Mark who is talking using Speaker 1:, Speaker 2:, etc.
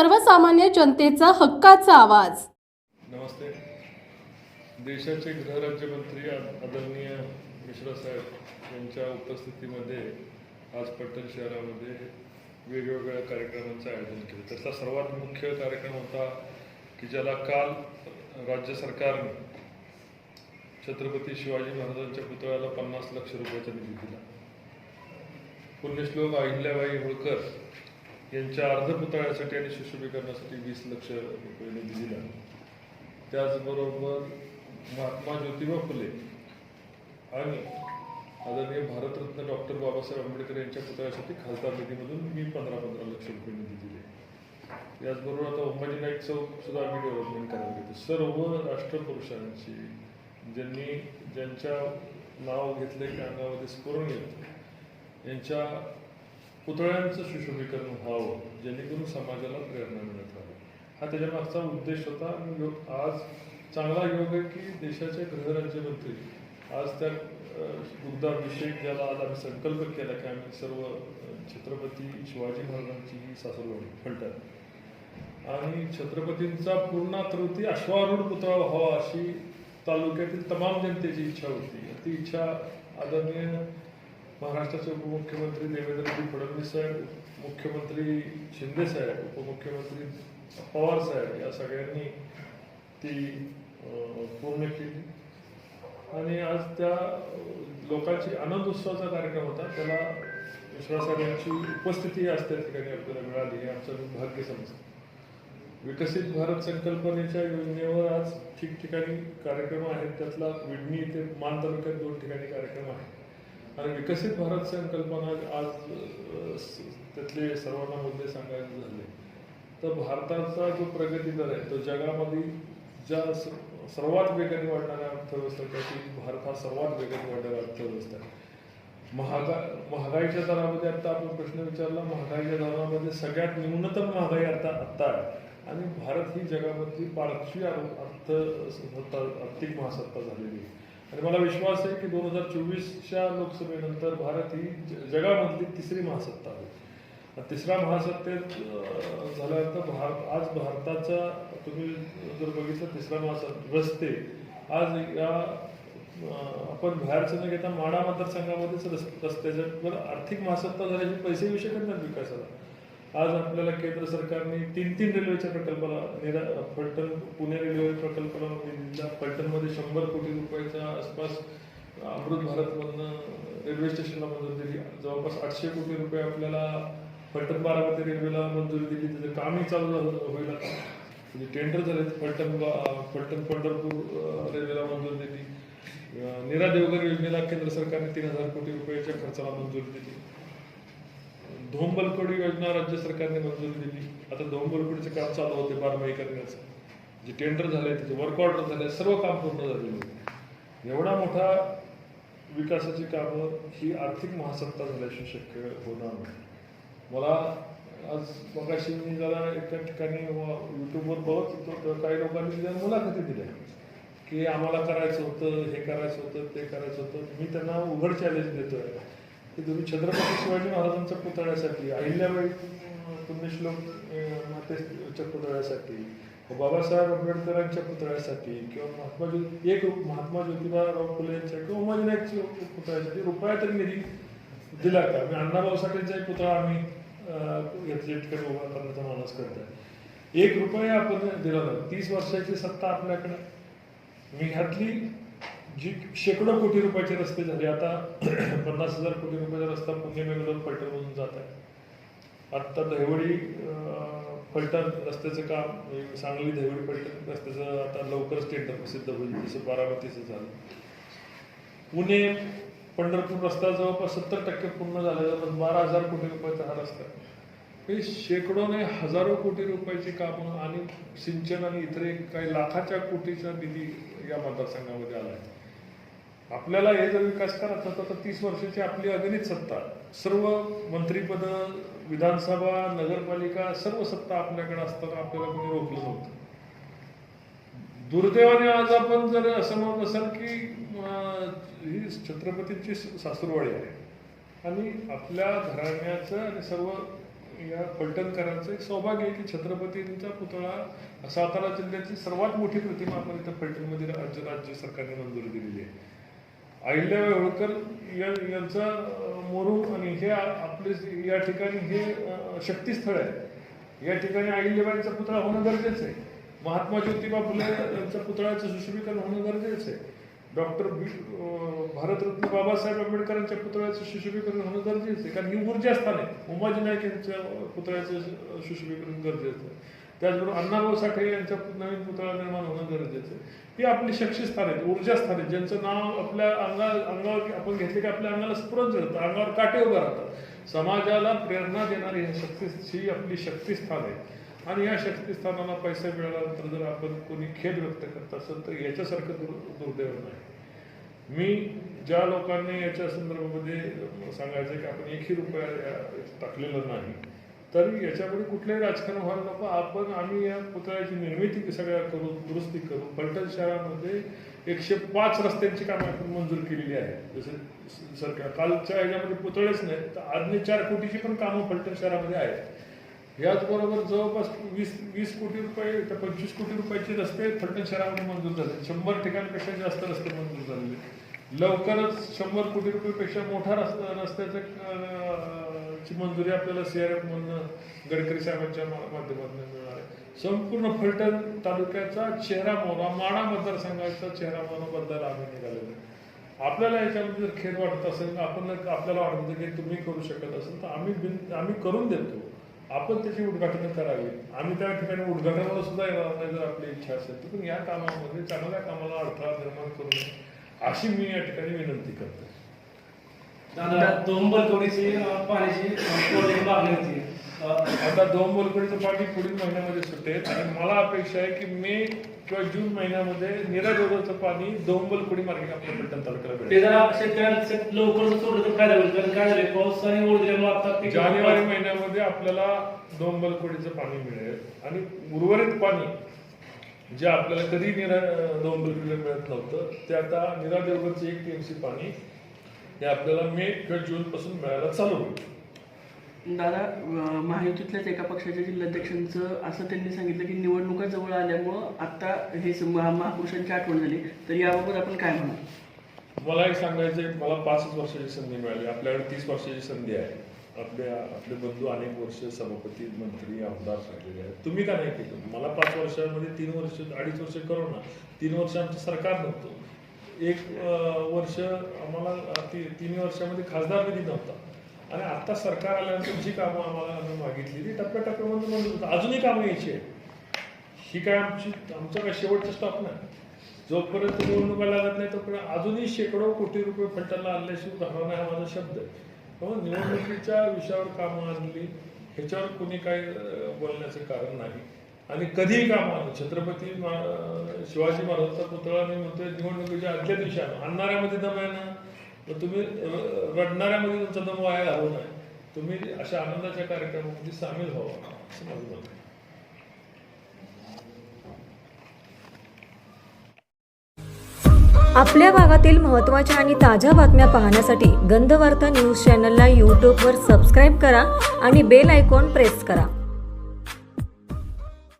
Speaker 1: सर्वसामान्य जनतेचा हक्काचा आवाज.
Speaker 2: नमस्ते. देशाचे गृहराज्यमंत्री आदरणीय मिश्रा साहेब यांच्या उपस्थितीमध्ये आज पट्टण शहरामध्ये वेगवेगळ्या कार्यक्रमांचं आयोजन केलं. त्याचा सर्वात मुख्य कार्यक्रम होता की ज्याला काल राज्य सरकारने छत्रपती शिवाजी महाराजांच्या पुतळ्याला पन्नास लक्ष रुपयाचा निधी दिला. पुण्यश्लोक अहिल्याबाई होळकर यांच्या अर्धपुतळ्यासाठी आणि सुशोभीकरणासाठी वीस लक्ष रुपये निधी दिला त्याचबरोबर महात्मा ज्योतिबा फुले आणि आदरणीय भारतरत्न डॉक्टर बाबासाहेब आंबेडकर यांच्या पुतळ्यासाठी खासदार निधीमधून मी पंधरा पंधरा लक्ष रुपये निधी दिले याचबरोबर आता उंबाजी नाईक चौक सुद्धा आम्ही डेव्हलपमेंट करायला घेतो. सर्व राष्ट्रपुरुषांची ज्यांनी ज्यांच्या नाव घेतले की अंगामध्ये स्फुरण येतं यांच्या पुतळ्यांचं सुशोभीकरण व्हावं जेणेकरून समाजाला प्रेरणा मिळत राहावी. हा त्याच्या मागचा उद्देश होता. आणि योग आज चांगला योग आहे की देशाचे गृहराज्यमंत्री आज त्या दुग्धाभिषेक ज्याला आज आम्ही संकल्प केला की आम्ही सर्व छत्रपती शिवाजी महाराजांची ही सासरवाडी आणि छत्रपतींचा पूर्णाकृती अश्वारूढ पुतळा व्हावा अशी तालुक्यातील तमाम जनतेची इच्छा होती. ती इच्छा आदरणीय महाराष्ट्राचे उपमुख्यमंत्री देवेंद्रजी फडणवीस साहेब मुख्यमंत्री शिंदे साहेब उपमुख्यमंत्री पवार साहेब या सगळ्यांनी ती पूर्ण केली. आणि आज त्या लोकांची आनंद उत्सवाचा कार्यक्रम होता. त्याला मिश्रा साहेबांची उपस्थिती आज त्या ठिकाणी आपल्याला मिळाली हे आमचं भाग्य समजतं. विकसित भारत संकल्पनेच्या योजनेवर आज ठिकठिकाणी कार्यक्रम आहेत. त्यातला विडणी इथे मान तालुक्यात दोन ठिकाणी कार्यक्रम आहेत. आणि विकसित भारत संकल्पना आज त्यातले सर्वांना मुद्दे सांगायचे झाले. तर भारताचा जो प्रगती दर आहे तो जगामध्ये ज्या सर्वात वेगाने वाढणाऱ्या अर्थव्यवस्थेपैकी भारत हा सर्वात वेगाने वाढणारा अर्थव्यवस्था आहे. महागा महागाईच्या दरामध्ये आता आपण प्रश्न विचारला महागाईच्या दरामध्ये सगळ्यात न्यूनतम महागाई आता आत्ता आहे. आणि भारत ही जगामधली पाचवी अर्थ आर्थिक महासत्ता झालेली आहे. आणि मला विश्वास आहे की दोन हजार चोवीसच्या लोकसभेनंतर भारत ही ज- जगामधली तिसरी महासत्ता आहे. तिसरा तिसऱ्या महासत्तेत झाल्यानंतर भारत आज भारताचा तुम्ही जर बघितलं तिसरा महासत्ता रस्ते आज या आपण बाहेरचं न घेता माडा मतदारसंघामध्येच रस- रस्त्याच्या आर्थिक महासत्ता झाल्याचे पैसे विषय विकास झाला आज आपल्याला केंद्र सरकारने तीन तीन रेल्वेच्या प्रकल्पाला निरा फलटण पुणे रेल्वे प्रकल्पाला म्हणजे निधी दिला फलटणमध्ये शंभर कोटी रुपयाच्या आसपास अमृत भारतमधनं रेल्वे स्टेशनला मंजुरी दिली. जवळपास आठशे कोटी रुपये आपल्याला फलटण बारामती रेल्वेला मंजुरी दिली. त्याचं कामही चालू झालं होईल आता. म्हणजे टेंडर झाले फलटण बा- फलटण पंढरपूर रेल्वेला मंजुरी दिली. निरा देवघर योजनेला केंद्र सरकारने तीन हजार कोटी रुपयाच्या खर्चाला मंजुरी दिली. धोंबलकोडी योजना राज्य सरकारने मंजुरी दिली. आता धोंबलकोडीचं काम चालू होते बारमाही करण्याचं. जे टेंडर झाले त्याचे वर्क ऑर्डर झाले सर्व काम पूर्ण झालेलं होते. एवढा मोठा विकासाची कामं ही आर्थिक महासत्ता झाल्याशी शक्य होणार नाही. मला आज मगाशी मी जरा एका ठिकाणी यूट्यूबवर बघत होतो तर काही लोकांनी तिथे मुलाखती दिल्या की आम्हाला करायचं होतं हे करायचं होतं ते करायचं होतं मी त्यांना उघड चॅलेंज देतोय. की तुम्ही छत्रपती शिवाजी महाराजांच्या पुतळ्यासाठी अहिल्याबाई पुण्यश्लोक मातेच्या पुतळ्यासाठी बाबासाहेब आंबेडकरांच्या पुतळ्यासाठी किंवा महात्मा ज्योती एक महात्मा ज्योतिबाराव फुले यांच्या किंवा उमाजी नाईकच्या पुतळ्यासाठी रुपया तरी निधी दिला का? मी अण्णाभाऊ साठेंचाही पुतळा आम्ही घेतले ठिकाणी उभा करण्याचा मानस करतोय. एक रुपया आपण दिला नाही. तीस वर्षाची सत्ता आपल्याकडे. मी ह्यातली जी शेकडो कोटी रुपयाचे रस्ते झाले. आता पन्नास हजार कोटी रुपयाचा रस्ता पुणे बेंगलोर फलटणमधून जात आहे. आत्ता दहिवडी अं, फलटण रस्त्याचं काम सांगली दहिवडी फलटण रस्त्याचं आता लवकरच टेंडर प्रसिद्ध होईल. जसं बारामतीचं झालं. पुणे पंढरपूर रस्ता जवळपास सत्तर टक्के पूर्ण झालेला पण बारा हजार कोटी रुपयाचा हा रस्ता हे शेकडो नाही हजारो कोटी रुपयाची कामं आणि सिंचन आणि इतर काही लाखाच्या कोटीचा निधी या मतदारसंघामध्ये आला आहे. आपल्याला हे जर विकास करायचा होता तर तीस वर्षाची आपली अगणित सत्ता सर्व मंत्रीपद विधानसभा नगरपालिका सर्व सत्ता आपल्याकडे असताना आपल्याला कोणी रोखलं नव्हतं. दुर्दैवाने आज आपण जर असं म्हणत असाल की ही छत्रपतींची सासूरवाडी आहे. आणि आपल्या घराण्याचं आणि सर्व या फलटणकरांचं एक सौभाग्य आहे की छत्रपतींचा पुतळा सातारा जिल्ह्याची सर्वात मोठी प्रतिमा आपण इथं फलटणमध्ये राज्य राज्य सरकारने मंजुरी दिलेली आहे. अहिल्याबाई होळकर यांचा अं, मोरू आणि हे आपले या ठिकाणी हे शक्तिस्थळ शक्तीस्थळ आहे. या ठिकाणी अहिल्याबाईंचा पुतळा होणं गरजेचं आहे. महात्मा ज्योतिबा फुले यांच्या पुतळ्याचं सुशोभीकरण होणं गरजेचं आहे. डॉक्टर बी भारतरत्न बाबासाहेब आंबेडकरांच्या पुतळ्याचं सुशोभीकरण होणं गरजेचं आहे. कारण ही ऊर्जा स्थान आहे. उमाजी नाईक यांच्या पुतळ्याचं सुशोभीकरण गरजेचं आहे. त्याचबरोबर अण्णाभाऊ साठे यांच्या नवीन पुतळा निर्माण होणं गरजेचं आहे. आपली शक्तीस्थान आहेत ऊर्जास्थान आहेत. ज्यांचं नाव आपल्या अंगा अंगावर आपण घेतले की आपल्या अंगाला स्फुरण जळतं अंगावर काटे उभं राहतात. समाजाला प्रेरणा देणारी ह्या शक्ती ही आपली शक्तिस्थान आहे. आणि या शक्तिस्थानाला पैसा मिळाल्यानंतर जर आपण कोणी खेद व्यक्त करत असेल तर याच्यासारखं दुर् दुर्दैव नाही. मी ज्या लोकांनी याच्या संदर्भामध्ये सांगायचं की आपण एकही रुपया टाकलेला टाकलेलं नाही. तर याच्यामध्ये कुठलंही राजकारण व्हायला नको. आपण आम्ही या पुतळ्याची निर्मिती सगळ्या करू दुरुस्ती करू पलटण शहरामध्ये एकशे पाच रस्त्यांची कामं आपण मंजूर केलेली आहे जसे सरकार कालच्या याच्यामध्ये पुतळेच नाहीत तर आजने चार कोटीची पण कामं पलटण शहरामध्ये आहेत. याचबरोबर जवळपास वीस वीस कोटी रुपये तर पंचवीस कोटी रुपयाचे रस्ते फलटण शहरामध्ये मंजूर झाले. शंभर ठिकाणपेक्षा जास्त रस्ते मंजूर झालेले. लवकरच शंभर कोटी रुपयेपेक्षा मोठा रस्ता रस्त्याचं ची मंजुरी आपल्याला सीआरएफ म्हणून गडकरी साहेबांच्या माध्यमातून मिळणार आहे. संपूर्ण फलटण तालुक्याचा चेहरा मोहरा माडा मतदारसंघाचा चेहरा मोहरा बदलायला आम्ही निघालेलो आहे. आपल्याला याच्यामध्ये जर खेद वाटत असेल आपण आपल्याला वाटत की तुम्ही करू शकत असेल तर आम्ही बिन आम्ही करून देतो. आपण त्याची उद्घाटन करावी. आम्ही त्या ठिकाणी उद्घाटनाला सुद्धा येणार नाही जर आपली इच्छा असेल तर. पण या कामामध्ये चांगल्या कामाला अडथळा निर्माण करू नये अशी मी या ठिकाणी विनंती करतो
Speaker 3: दादा दोंबर कवडीची अं, पाण्याची मागणी होती
Speaker 2: आता दोन बोलकडीचं पाणी पुढील महिन्यामध्ये सुटेल आणि मला अपेक्षा आहे की मे किंवा जून महिन्यामध्ये निराजोगाचं पाणी दोन बोलकुडी मार्गे आपल्या फलटण तालुक्याला
Speaker 3: ते
Speaker 2: मिळेल
Speaker 3: जरा शेतकऱ्यांचं लवकर सोडलं तर फायदा होईल कारण काय झालंय पाऊस आणि ओढ दिल्यामुळे आता
Speaker 2: जानेवारी महिन्यामध्ये आपल्याला दोन बलकोडीचं पाणी मिळेल आणि उर्वरित पाणी जे आपल्याला कधी निरा दोन बलकोडीला मिळत नव्हतं ते आता निरा देवगरचं एक टीएमसी पाणी हे आपल्याला मे किंवा जून पासून मिळायला चालू होईल.
Speaker 4: दादा महायुतीतल्याच एका पक्षाच्या जिल्हाध्यक्षांचं असं त्यांनी सांगितलं की निवडणुका जवळ आल्यामुळं आता हे महापुरुषांची आठवण झाली. तर याबाबत आपण काय म्हणाल?
Speaker 2: मला एक सांगायचं आहे, मला पाचच वर्षाची संधी मिळाली. आपल्याकडे तीस वर्षाची संधी आहे. आपल्या आपले बंधू अनेक वर्ष सभापती मंत्री आमदार राहिलेले आहेत. तुम्ही का नाही केलं? मला पाच वर्षामध्ये तीन वर्ष अडीच वर्ष करोना. तीन वर्ष आमचं सरकार नव्हतं. एक वर्ष आम्हाला ती तिन्ही वर्षामध्ये खासदार निधी नव्हता. आणि आत्ता सरकार आल्यानंतर जी कामं आम्हाला आम्ही मागितली ती टप्प्याटप्प्यामध्ये मंजूर होतं अजूनही कामं यायची आहे ही काय आमची आमचा काय शेवटचा स्टॉप नाही. जोपर्यंत निवडणुका लागत नाही तोपर्यंत अजूनही शेकडो कोटी रुपये फलटाला आणल्याशिवाय राहणार नाही हा माझा शब्द आहे. निवडणुकीच्या विषयावर कामं आणली. ह्याच्यावर कोणी काही बोलण्याचं कारण नाही. आणि कधीही काम आणलं छत्रपती शिवाजी महाराजांचा पुतळा मी म्हणतोय निवडणुकीच्या आदल्या दिवशी आणा. आणणाऱ्यामध्ये दम आहे ना? तर तुम्ही रडणाऱ्यामध्ये तुमचा दम वाया घालू नये. तुम्ही अशा आनंदाच्या कार्यक्रमामध्ये सामील व्हावा असं माझं म्हणणं आहे.
Speaker 5: आपल्या भागातील महत्त्वाच्या आणि ताज्या बातम्या पाहण्यासाठी गंधवार्ता न्यूज चॅनलला यूट्यूबवर सबस्क्राईब करा आणि बेल आयकॉन प्रेस करा.